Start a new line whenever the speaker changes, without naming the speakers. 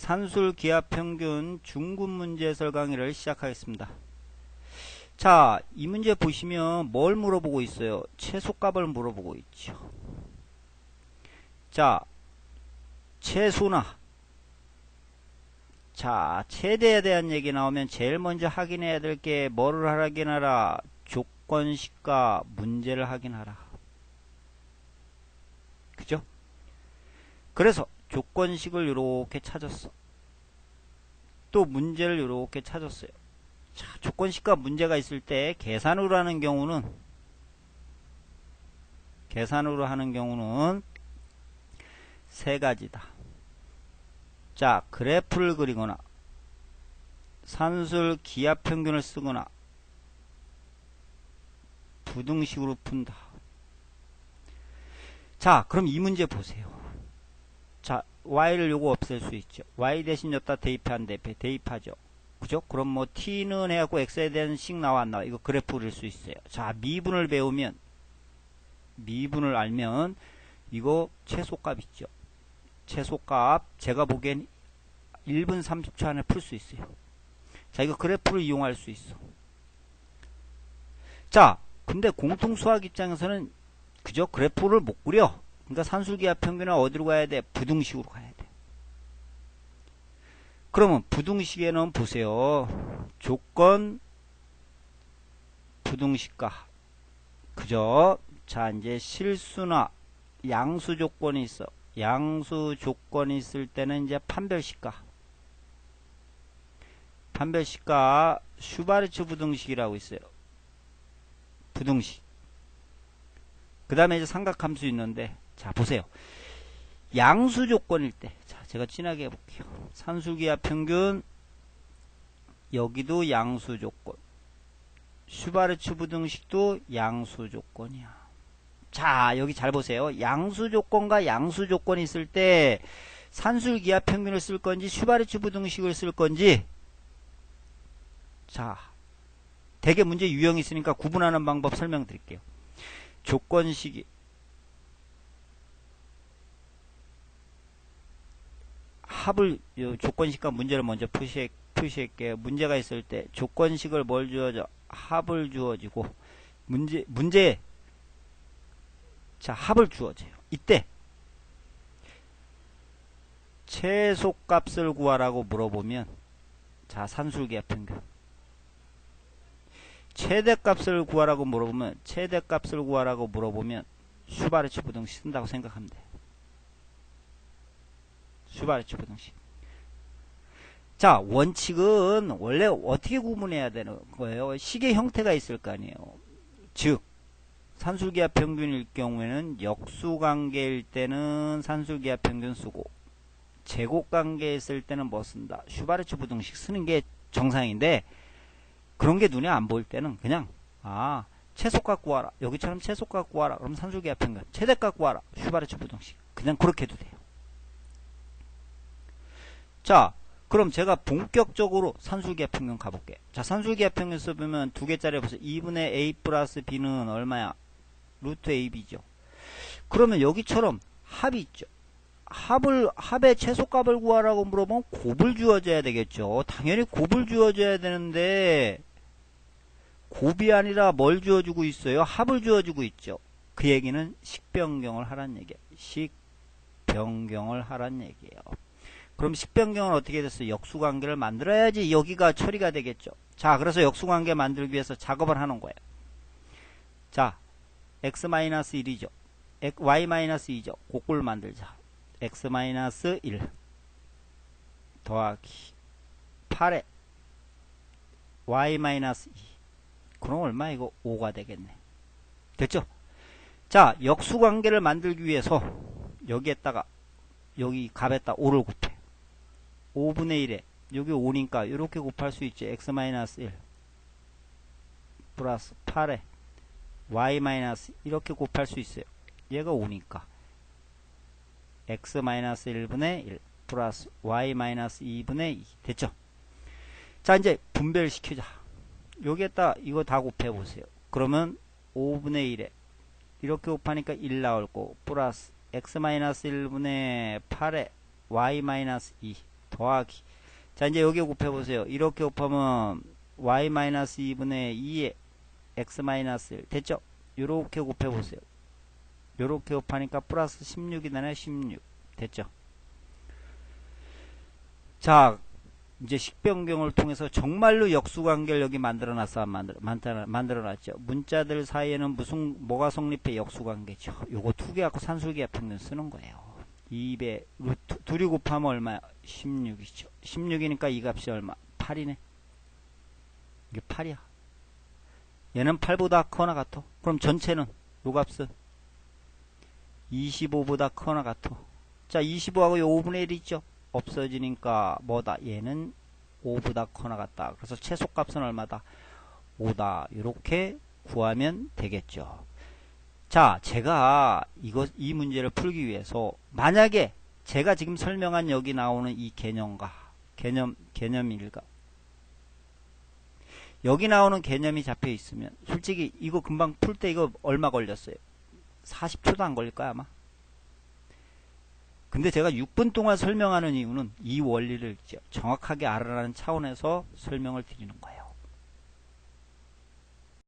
산술 기압 평균 중급 문제 해설 강의를 시작하겠습니다. 자, 이 문제 보시면 뭘 물어보고 있어요? 최소값을 물어보고 있죠. 자, 최소나 자, 최대에 대한 얘기 나오면 제일 먼저 확인해야 될 게 뭐를 확인하라? 조건식과 문제를 확인하라. 그죠? 그래서 조건식을 이렇게 찾았어. 또 문제를 이렇게 찾았어요. 자, 조건식과 문제가 있을 때 계산으로 하는 경우는 계산으로 하는 경우는 세 가지다. 자, 그래프를 그리거나 산술 기압 평균을 쓰거나 부등식으로 푼다. 자, 그럼 이 문제 보세요. 자, y를 요거 없앨 수 있죠. y 대신 여기다 대입한 대입, 대입하죠. 그죠? 그럼 뭐 t는 해갖고 x에 대한 식 나와 안 나와? 이거 그래프 그릴 수 있어요. 자, 미분을 배우면 미분을 알면 이거 최소값 있죠. 최소값 제가 보기엔 1분 30초 안에 풀 수 있어요. 자, 이거 그래프를 이용할 수 있어. 자, 근데 공통수학 입장에서는 그저 그래프를 못 그려. 그러니까 산술기압 평균은 어디로 가야 돼? 부등식으로 가야 돼. 그러면 부등식에는 보세요. 조건 부등식과 그죠? 자, 이제 실수나 양수 조건이 있어. 양수 조건이 있을 때는 이제 판별식과 판별식과 슈바르츠 부등식이라고 있어요. 부등식. 그 다음에 이제 삼각함수 있는데 자 보세요. 양수 조건일 때 자, 제가 진하게 해볼게요. 산술기압 평균 여기도 양수 조건 슈바르츠 부등식도 양수 조건이야. 자 여기 잘 보세요. 양수 조건과 양수 조건이 있을 때 산술기압 평균을 쓸 건지 슈바르츠 부등식을 쓸 건지 자 대개 문제 유형이 있으니까 구분하는 방법 설명드릴게요. 조건식이 합을 조건식과 문제를 먼저 푸시, 푸시할게요. 문제가 있을 때 조건식을 뭘 주어져? 합을 주어지고 문제 문제 자 합을 주어져요. 이때 최소값을 구하라고 물어보면 자 산술기압 평균 최대값을 구하라고 물어보면 최대값을 구하라고 물어보면 슈바르츠 부등식 쓴다고 생각하면 돼. 슈바르츠 부등식. 자, 원칙은 원래 어떻게 구분해야 되는 거예요? 식의 형태가 있을 거 아니에요. 즉, 산술기압 평균일 경우에는 역수관계일 때는 산술기압 평균 쓰고 제곱관계 있을 때는 뭐 쓴다? 슈바르츠 부등식 쓰는 게 정상인데 그런 게 눈에 안 보일 때는 그냥 아 최소값 구하라 여기처럼 최소값 구하라 그럼 산술기압 평균 최대값 구하라 슈바르츠 부등식 그냥 그렇게 해도 돼요. 자, 그럼 제가 본격적으로 산술기압 평균 가볼게. 자, 산술기압 평균 써보면 두 개짜리 보세요. 2분의 a 플러스 b는 얼마야? 루트 ab죠. 그러면 여기처럼 합이 있죠. 합을, 합의 최소값을 구하라고 물어보면 곱을 주어져야 되겠죠. 당연히 곱을 주어져야 되는데, 곱이 아니라 뭘 주어주고 있어요? 합을 주어주고 있죠. 그 얘기는 식변경을 하란 얘기예요. 식변경을 하란 얘기예요. 그럼 식변경은 어떻게 됐어요? 역수관계를 만들어야지 여기가 처리가 되겠죠. 자, 그래서 역수관계 만들기 위해서 작업을 하는 거예요. 자, x-1이죠. y-2죠. 곡골 만들자. x-1 더하기 8에 y-2 그럼 얼마 이거 5가 되겠네. 됐죠? 자, 역수관계를 만들기 위해서 여기에다가 여기 값에다 5를 곱해. 5분의 1에 여기 5니까 이렇게 곱할 수 있지. x-1 플러스 8에 y- 이렇게 곱할 수 있어요. 얘가 5니까 x-1분의 1 플러스 y-2분의 2 됐죠? 자 이제 분별시키자. 여기에다 이거 다 곱해보세요. 그러면 5분의 1에 이렇게 곱하니까 1 나올 거. 플러스 x-1분의 8에 y-2 더하기. 자, 이제 여기 곱해보세요. 이렇게 곱하면 y-2분의 2의 x-1 됐죠? 요렇게 곱해보세요. 요렇게 곱하니까 플러스 16이 되네 16 됐죠? 자 이제 식변경을 통해서 정말로 역수관계를 여기 만들어놨어 만들어, 만들어, 만들어놨죠 문자들 사이에는 무슨 뭐가 성립해 역수관계죠 요거 두 개 갖고 산술기하 평균 쓰는 거예요 2배 루트 둘이 곱하면 얼마야 16이죠. 16이니까 이 값이 얼마? 8이네. 이게 8이야. 얘는 8보다 커나 같아 그럼 전체는 요 값은 25보다 커나 같아 자 25하고 요 5분의 1 있죠. 없어지니까 뭐다? 얘는 5보다 커나 같다. 그래서 최소값은 얼마다? 5다. 이렇게 구하면 되겠죠 자 제가 이거 이 문제를 풀기 위해서 만약에 제가 지금 설명한 여기 나오는 이 개념과 개념 개념일과 여기 나오는 개념이 잡혀 있으면 솔직히 이거 금방 풀 때 이거 얼마 걸렸어요? 40초도 안 걸릴 거야 아마? 근데 제가 6분 동안 설명하는 이유는 이 원리를 정확하게 알아라는 차원에서 설명을 드리는 거예요